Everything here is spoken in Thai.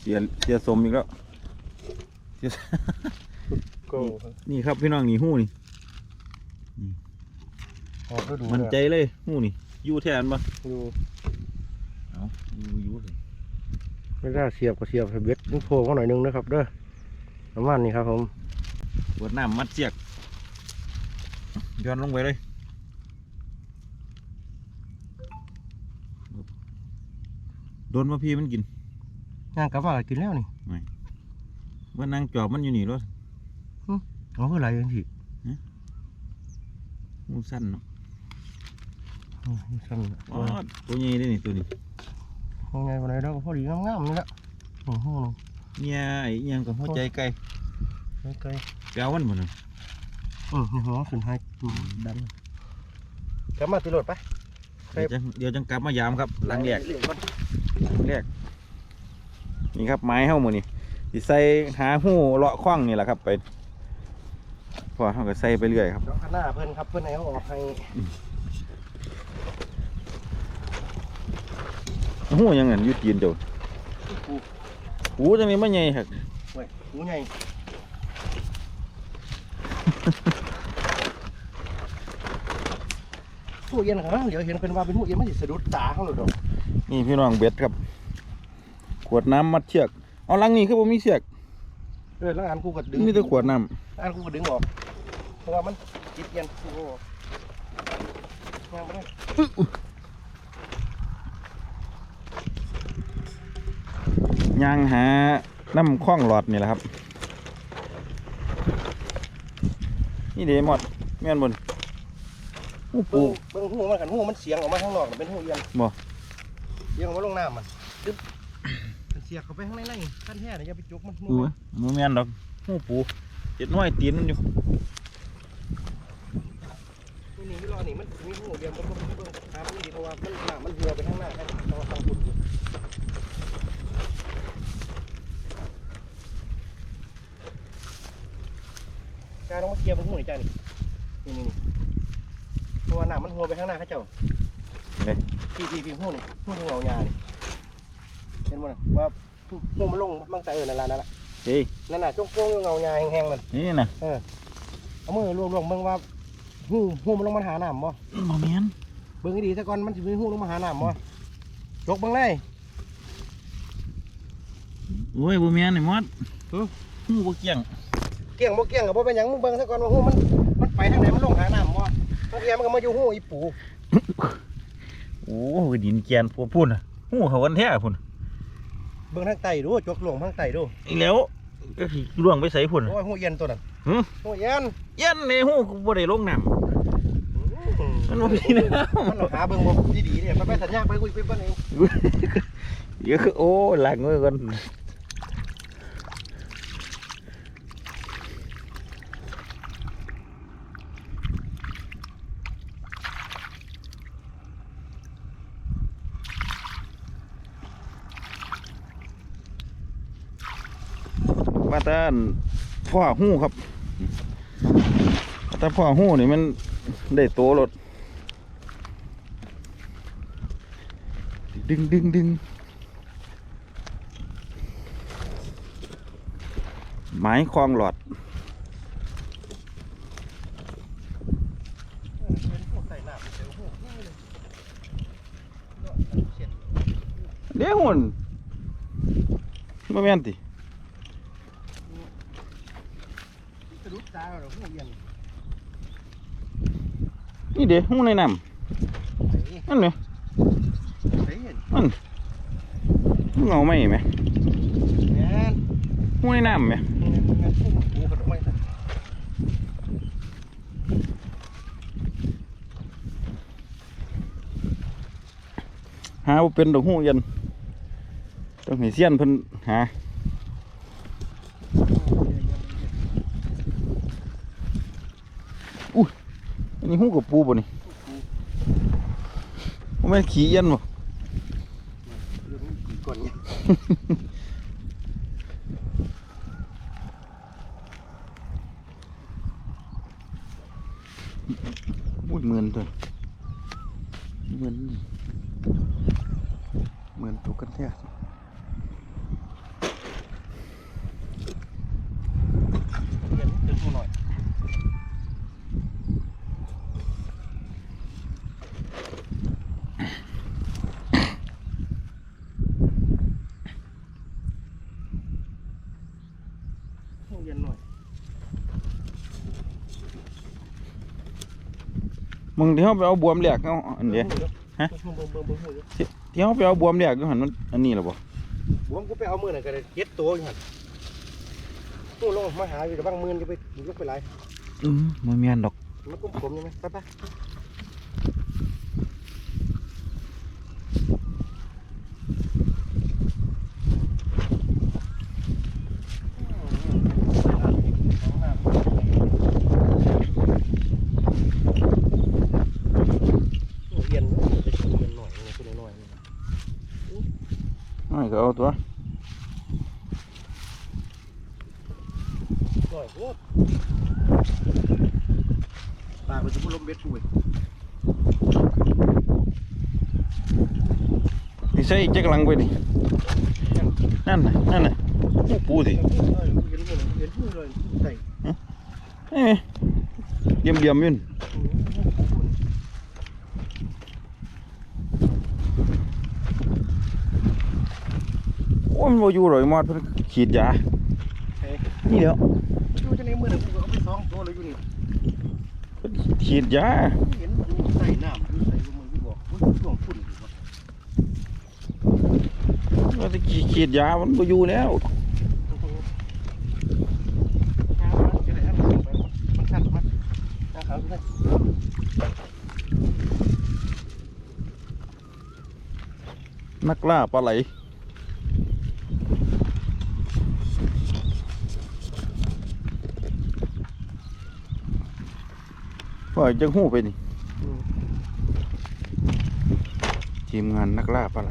เสียเสียสมอีกแล้วเสียก็นี่ครับพี่น้องนี่หู้นี่ ออกก็ดูมันใจเลยหู้นี่อยู่แทนปะดูเอาอยู่อยู่เลยไม่ได้เสียบก็เสียบให้เบ็ดนี่โผล่มาหน่อยนึงนะครับเด้อประมาณนี้ครับผม ปวดน้ำมัดเสียกย้อนลงไปเลย โดนมาพี่มันกินย่างกลับมาก็กินแล้วนี่ว่านางจอบมันอยู่นี่รถเอาเพื่ออะไรกันสิมูสั้นเนาะโอ้ยสั่นอ๋อตัวใหญ่เลยนี่ตัวนี้ยังไงวันไหนเราก็พอดีงามๆนี่แหละโอ้โหเนี่ยไอ้อิหยังกับหัวใจไก่ไกลแปลวมันหมดเลยๆอืมนี่หัวขึ้นให้ดันกลับมาติโรดไปเดี๋ยวจังเดี๋ยวจังกลับมายามครับหลังแรกเหลือก่อนหลัง แรกนี่ครับไม้เฮ้ามือนี่สิใส่หาหู้เลาะคว้างนี่แหละครับ ไป พอเขาก็ใส่ไปเรื่อยครับเดี๋ยวข้างหน้าเพิ่นครับเพิ่นให้เขาออกให้หู้ยังเงินอยู่ตีนเจ้าปูหูจังนี้มันใหญ่ครับไว้หูใหญ่หูเย็นครับเดี๋ยวเห็นเป็นว่าเป็นหูเย็นมันสิสะดุดตาเขาเลยดอก นี่พี่น้องเบ็ดครับ ขวดน้ำมัดเชือก เอาลังนี้คือผมมีเชือกเออแล้วอันกูก็ดึงมีแต่ขวดน้อันกูก็ดึงออก เพราะว่ามันจิตเย็นโอ้โหยังไม่ได้ำยางหาน้ำคล้องหลอดนี่แหละครับ นี่เดหมดแม่นบนหูปูเบิ่งเบิ่งหูมันกันหูมันเสียงออกมาข้างนอกน่ะเป็นหูเอียนบ่ เสียงออกมาลงน้ำมันดึ๊บมันเสียบเข้าไปข้างในในขั้นแท้เนี่ยอย่าไปจุกมันดูไหมมันแม่นดอกหูปูเจ็ดน้อยตีนมันอยู่นี่นี่รอนี่มันมีหูเดียวมันก็มันเบิ่งหามันดีเพราะว่ามันน้ำมันเหือไปข้างหน้าให้เราทางฝุ่นอยู่จ้าต้องมาเคลียร์มันหูนี่จ้านี่นี่นี่นี่เพราะว่าน้ำมันหัวไปข้างหน้าเข้าเจ้า พี่พี่พี่หูนี่หูที่เงาหญ้านี่เห็นมั้ยว่าหูมันลงบางแต่เออนั่นละนั่นละเฮ้ยนั่นน่ะจงโป้งเงาหญ้าแห้งๆมันนี่นะเอามือรวบๆเบิ่งว่าหูหูมันลงมาหาน้ำบ่บ่แม่นเบิ่งให้ดีซะก่อนมันสิมีหูลงมาหาน้ำบ่จกเบิ่งเลยโอ้ยบ่แม่นไอ้มอดหึหูบ่เกี่ยงเกี่ยงบ่เกี่ยงก็บ่เป็นหยังมึงเบิ่งซะก่อนว่าหูมันมันไปทางไหนมันลงหาน้ำบ่บางทีมันก็มาอยู่หูอีปู โอ้ยดินแกนพวกพุ่นน่ะหูเขากันแท้พุ่นเบิ่งทางใต้ดูจกหลวงทางใต้ดูอีแล้วก็สิล่วงไปใส่พุ่นโอ้ยหูเย็นตัวนั้นหึหูเย็นยันในหูกูบ่ได้ลงน้ำมันบ่มีน้มันเราหาเบิ่งบ่ดีๆเนี่ยไปๆสัญญาไปคุยไปเบิ่งเองำเดี๋ยวคือโอ้ล้างมือก่อน มาแตาพ่อหู้ครับแต่พ่อหู้นี่มันได้โตรถดึงดึงดึงไม้คลองหลอดเดี๋ยวหุ่นมาแม่นติ สะดุดตาเราหูเย็ นนี่เดี๋ยวหูในน้เฮ้ยำนั่นเลยเฮ้ยเงาไหมไหมแม่นหูในน้ำไหมแม่นหูปูกระดกไม้ซะหาบ่เป็นดอกหูเย็นต้องให้เสียนเพิ่นหาอั นนี้หูกับปูบ่นี่บ่แม่นขี้เย็นบ่เรื่องนี้กี่ก่อนเนี่ยอุ้ยหมื่นตัวเหมือนเหมือนตัวกันแท้ เรียนเดินหูหน่อยเรียนหน่อย มึงที่เขาไปเอาบวมแหลกเอาอันเดียวฮะเบิ่งเบิ่งเบิ่งเบิ่งเบิ่งที่เขาไปเอาบวมแหลกอยู่หันมันอันนี้เหรอบ่ผมกูไปเอามือหน่อยก็ได้เจ็ดตัวอยู่หั่นตู้ลงมาหาอยู่แต่บางมือจะไปยกไปไรอืมมันมีอันดอกมันกุ้มผมยังไงไปไปเรียนจะเรียนหน่อยนึงคุณหน่อยนึง ไม่ก็เอาตัวหน่อยโคตรตาไปจะพูดลมเบ็ดช่วย นี่ใส่อีกจักลังไปนี่นั่นน่ะนั่นน่ะโอ้ปูสิ เห็นเลยเห็นเลยใส่ เอ้ยเหลี่ ยมเหลี่ยมๆอยืนโอ้ยมันบ่อยู่หรอกมอดเพิ่นฉีดยานี่เดี๋ยวดูจะในมือหนึ่งกูเอาไปสองตัวเลยอยู่นี่เพิ่นฉีดยาเห็นใส่น้ำใส่ลงมือที่บอกว่าช่วงฝุ่นอยู่วะว่าจะฉีดยามันบ่อยู่แล้วมันชัดมั้ยนะครับนักล่าปลาไหล ปล่อยจังหู้ไปนี่ ทีมงานนักล่าปลาไหล